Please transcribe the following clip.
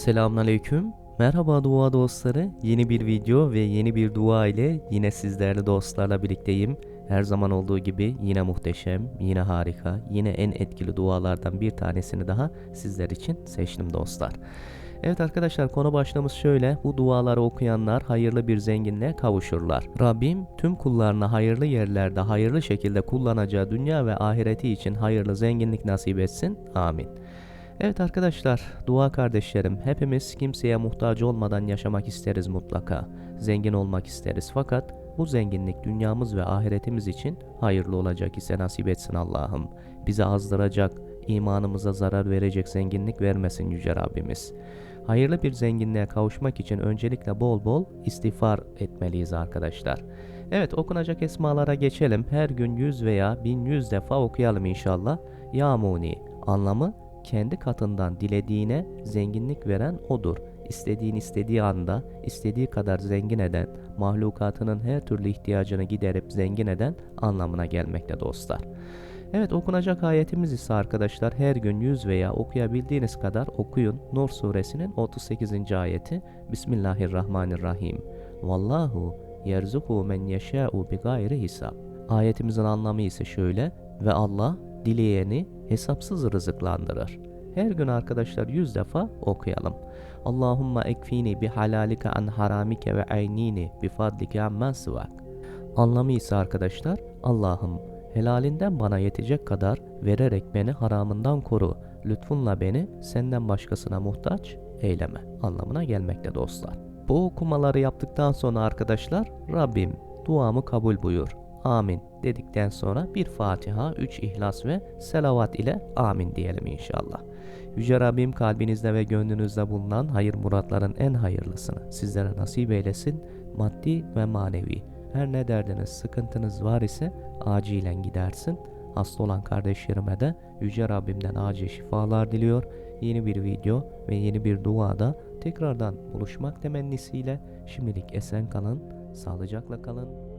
Selamünaleyküm. Merhaba dua dostları. Yeni bir video ve yeni bir dua ile yine sizlerle dostlarla birlikteyim. Her zaman olduğu gibi yine muhteşem, yine harika, yine en etkili dualardan bir tanesini daha sizler için seçtim dostlar. Evet arkadaşlar konu başlığımız şöyle. Bu duaları okuyanlar hayırlı bir zenginliğe kavuşurlar. Rabbim tüm kullarına hayırlı yerlerde hayırlı şekilde kullanacağı dünya ve ahireti için hayırlı zenginlik nasip etsin. Amin. Evet arkadaşlar, dua kardeşlerim, hepimiz kimseye muhtaç olmadan yaşamak isteriz mutlaka. Zengin olmak isteriz fakat bu zenginlik dünyamız ve ahiretimiz için hayırlı olacak ise nasip etsin Allah'ım. Bize azdıracak, imanımıza zarar verecek zenginlik vermesin Yüce Rabbimiz. Hayırlı bir zenginliğe kavuşmak için öncelikle bol bol istiğfar etmeliyiz arkadaşlar. Evet okunacak esmalara geçelim. Her gün 100 veya 1100 defa okuyalım inşallah. Yamuni anlamı kendi katından dilediğine zenginlik veren odur. İstediğin istediği anda, istediği kadar zengin eden, mahlukatının her türlü ihtiyacını giderip zengin eden anlamına gelmekte dostlar. Evet okunacak ayetimiz ise arkadaşlar her gün 100 veya okuyabildiğiniz kadar okuyun. Nur suresinin 38. ayeti Bismillahirrahmanirrahim. Vallahu yerzuku men yeşâ'u bi gayri hisab. Ayetimizin anlamı ise şöyle ve Allah dileyeni hesapsız rızıklandırır. Her gün arkadaşlar 100 defa okuyalım. Allahumma ekfini bi halalike an haramike ve aynini bi fadlike amman sıvak. Anlamı ise arkadaşlar Allah'ım helalinden bana yetecek kadar vererek beni haramından koru. Lütfunla beni senden başkasına muhtaç eyleme anlamına gelmekte dostlar. Bu okumaları yaptıktan sonra arkadaşlar Rabbim duamı kabul buyur. Amin dedikten sonra bir Fatiha, 3 İhlas ve selavat ile amin diyelim inşallah. Yüce Rabbim kalbinizde ve gönlünüzde bulunan hayır muratların en hayırlısını sizlere nasip eylesin. Maddi ve manevi. Her ne derdiniz, sıkıntınız var ise acilen gidersin. Hasta olan kardeşlerime de Yüce Rabbimden acil şifalar diliyor. Yeni bir video ve yeni bir duada tekrardan buluşmak temennisiyle şimdilik esen kalın, sağlıcakla kalın.